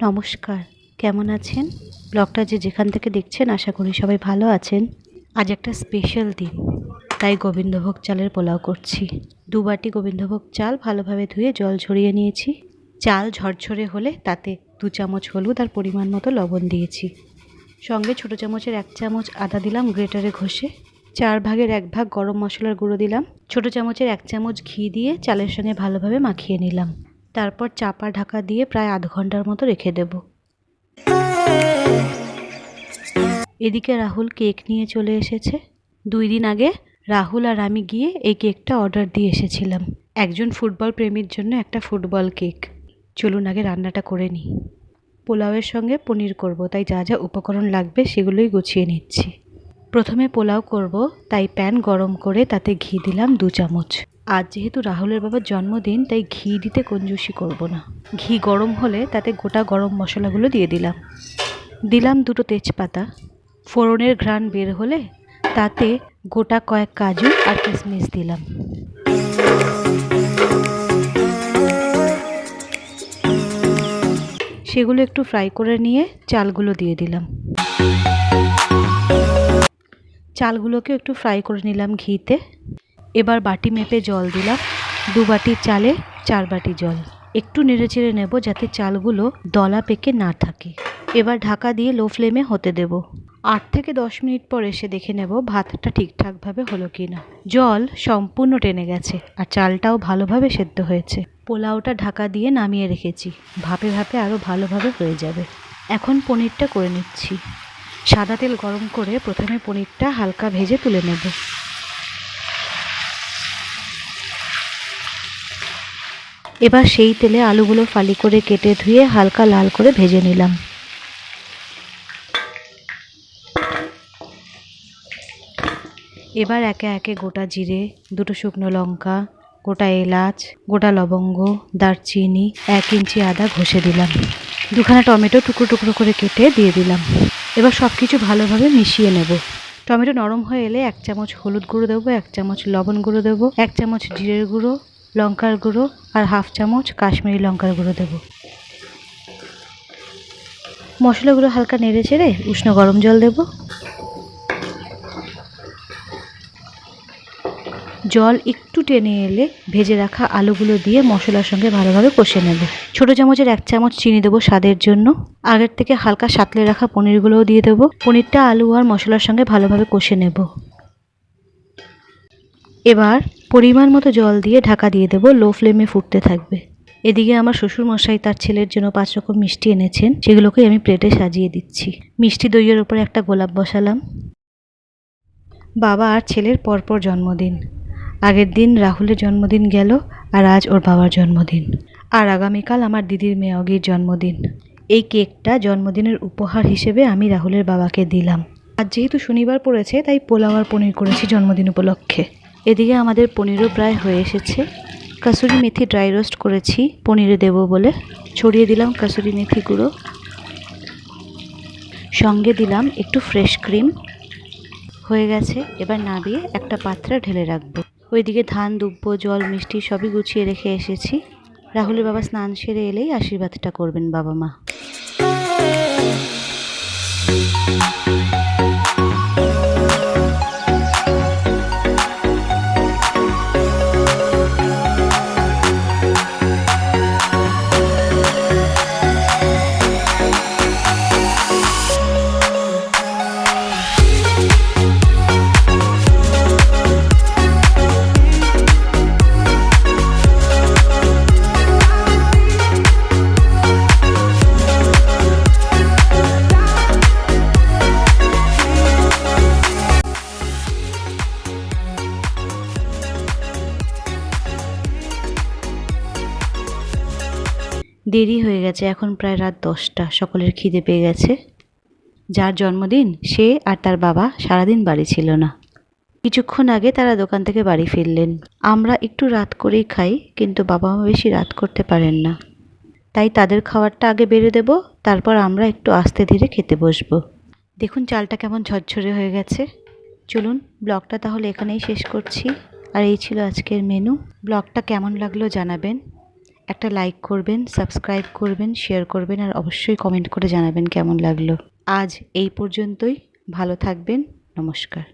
নমস্কার, কেমন আছেন? ব্লগটা যে যেখান থেকে দেখছেন, আশা করি সবাই ভালো আছেন। আজ একটা স্পেশাল দিন, তাই গোবিন্দভোগ চালের পোলাও করছি। দু বাটি গোবিন্দভোগ চাল ভালোভাবে ধুয়ে জল ঝরিয়ে নিয়েছি। চাল ঝরঝরে হলে তাতে দু চামচ হলুদ আর পরিমাণ মতো লবণ দিয়েছি। সঙ্গে ছোটো চামচের এক চামচ আদা দিলাম গ্রেটারে ঘষে। চার ভাগের এক ভাগ গরম মশলার গুঁড়ো দিলাম। ছোটো চামচের এক চামচ ঘি দিয়ে চালের সঙ্গে ভালোভাবে মাখিয়ে নিলাম। তারপর চাপা ঢাকা দিয়ে প্রায় আধ ঘণ্টার মতো রেখে দেব। এদিকে রাহুল কেক নিয়ে চলে এসেছে। দুই দিন আগে রাহুল আর আমি গিয়ে এই কেকটা অর্ডার দিয়ে এসেছিলাম। একজন ফুটবল প্রেমীর জন্য একটা ফুটবল কেক। চলুন আগে রান্নাটা করে নিই। পোলাওয়ের সঙ্গে পনির করব, তাই যা যা উপকরণ লাগবে সেগুলোই গুছিয়ে নিচ্ছি। প্রথমে পোলাও করব, তাই প্যান গরম করে তাতে ঘি দিলাম দু চামচ। আজ যেহেতু রাহুলের বাবার জন্মদিন, তাই ঘি দিতে কঞ্জুসি করব না। ঘি গরম হলে তাতে গোটা গরম মশলাগুলো দিয়ে দিলাম। দিলাম দুটো তেজপাতা। ফোড়নের ঘ্রাণ বের হলে তাতে গোটা কয়েক কাজু আর কিশমিশ দিলাম। সেগুলো একটু ফ্রাই করে নিয়ে চালগুলো দিয়ে দিলাম। চালগুলোকে একটু ফ্রাই করে নিলাম ঘিতে। এবার বাটি মেপে জল দিলাম। দু বাটি চালে চার বাটি জল। একটু নেড়ে চেড়ে নেব যাতে চালগুলো দলা পেকে না থাকে। এবার ঢাকা দিয়ে লো ফ্লেমে হতে দেব। আট থেকে দশ মিনিট পর এসে দেখে নেব ভাতটা ঠিকঠাকভাবে হলো কি না জল সম্পূর্ণ টেনে গেছে আর চালটাও ভালোভাবে সেদ্ধ হয়েছে। পোলাওটা ঢাকা দিয়ে নামিয়ে রেখেছি। ভাপে ভাপে আরও ভালোভাবে হয়ে যাবে। এখন পনিরটা করে নিচ্ছি। সাদা তেল গরম করে প্রথমে পনিরটা হালকা ভেজে তুলে নেব। এবার সেই তেলে আলুগুলো ফালি করে কেটে ধুয়ে হালকা লাল করে ভেজে নিলাম। এবার একে একে গোটা জিরে, দুটো শুকনো লঙ্কা, গোটা এলাচ, গোটা লবঙ্গ, দারচিনি, এক ইঞ্চি আদা ঘষে দিলাম। দুখানা টমেটো টুকরো টুকরো করে কেটে দিয়ে দিলাম। এবার সব কিছু ভালোভাবে মিশিয়ে নেব। টমেটো নরম হয়ে এলে এক চামচ হলুদ গুঁড়ো দেবো, এক চামচ লবণ গুঁড়ো দেবো, এক চামচ জিরের গুঁড়ো লঙ্কার গুঁড়ো আর হাফ চামচ কাশ্মীরি লঙ্কার গুঁড়ো দেবো। মশলাগুলো হালকা নেড়ে চেড়ে উষ্ণ গরম জল দেবো। জল একটু টেনে এলে ভেজে রাখা আলুগুলো দিয়ে মশলার সঙ্গে ভালোভাবে কষে নেব। ছোটো চামচের এক চামচ চিনি দেবো স্বাদের জন্য। আগের থেকে হালকা সাতলে রাখা পনিরগুলোও দিয়ে দেবো। পনিরটা আলু আর মশলার সঙ্গে ভালোভাবে কষে নেব। এবার পরিমাণ মতো জল দিয়ে ঢাকা দিয়ে দেবো, লো ফ্লেমে ফুটতে থাকবে। এদিকে আমার শ্বশুর মশাই তার ছেলের জন্য পাঁচ রকম মিষ্টি এনেছেন, সেগুলোকেই আমি প্লেটে সাজিয়ে দিচ্ছি। মিষ্টি দইয়ের উপরে একটা গোলাপ বসালাম। বাবা আর ছেলের পরপর জন্মদিন। আগের দিন রাহুলের জন্মদিন গেল আর আজ ওর বাবার জন্মদিন। আর আগামীকাল আমার দিদির মেয়ে অগির জন্মদিন। এই কেকটা জন্মদিনের উপহার হিসেবে আমি রাহুলের বাবাকে দিলাম। আজ যেহেতু শনিবার পড়েছে, তাই পোলাও আর পনির করেছি জন্মদিন উপলক্ষে। এদিকে আমাদের পনিরও প্রায় হয়ে এসেছে। কাসুরি মেথি ড্রাই রোস্ট করেছি, পনিরে দেব বলে। ছড়িয়ে দিলাম কাসুরি মেথি গুঁড়ো। সঙ্গে দিলাম একটু ফ্রেশ ক্রিম হয়ে গেছে, এবার নাবিয়ে একটা পাত্রে ঢেলে রাখব। ওইদিকে ধান, দুব্ব, জল, মিষ্টি সবই গুছিয়ে রেখে এসেছি। রাহুলের বাবা স্নান সেরে এলেই আশীর্বাদটা করবেন বাবা মা। দেরি হয়ে গেছে, এখন প্রায় রাত দশটা, সকলের খিদে পেয়ে গেছে। যার জন্মদিন, সে আর তার বাবা সারাদিন বাড়ি ছিল না। কিছুক্ষণ আগে তারা দোকান থেকে বাড়ি ফিরলেন। আমরা একটু রাত করেই খাই, কিন্তু বাবা মা বেশি রাত করতে পারেন না। তাই তাদের খাবারটা আগে বেড়ে দেব, তারপর আমরা একটু আস্তে ধীরে খেতে বসবো। দেখুন চালটা কেমন ঝরঝরে হয়ে গেছে। চলুন, ব্লগটা তাহলে এখানেই শেষ করছি। আর এই ছিল আজকের মেনু ব্লগটা কেমন লাগল জানাবেন। একটা লাইক করবেন সাবস্ক্রাইব করবেন শেয়ার করবেন আর অবশ্যই কমেন্ট করে জানাবেন কেমন লাগল। আজ এই পর্যন্তই, ভালো থাকবেন, নমস্কার।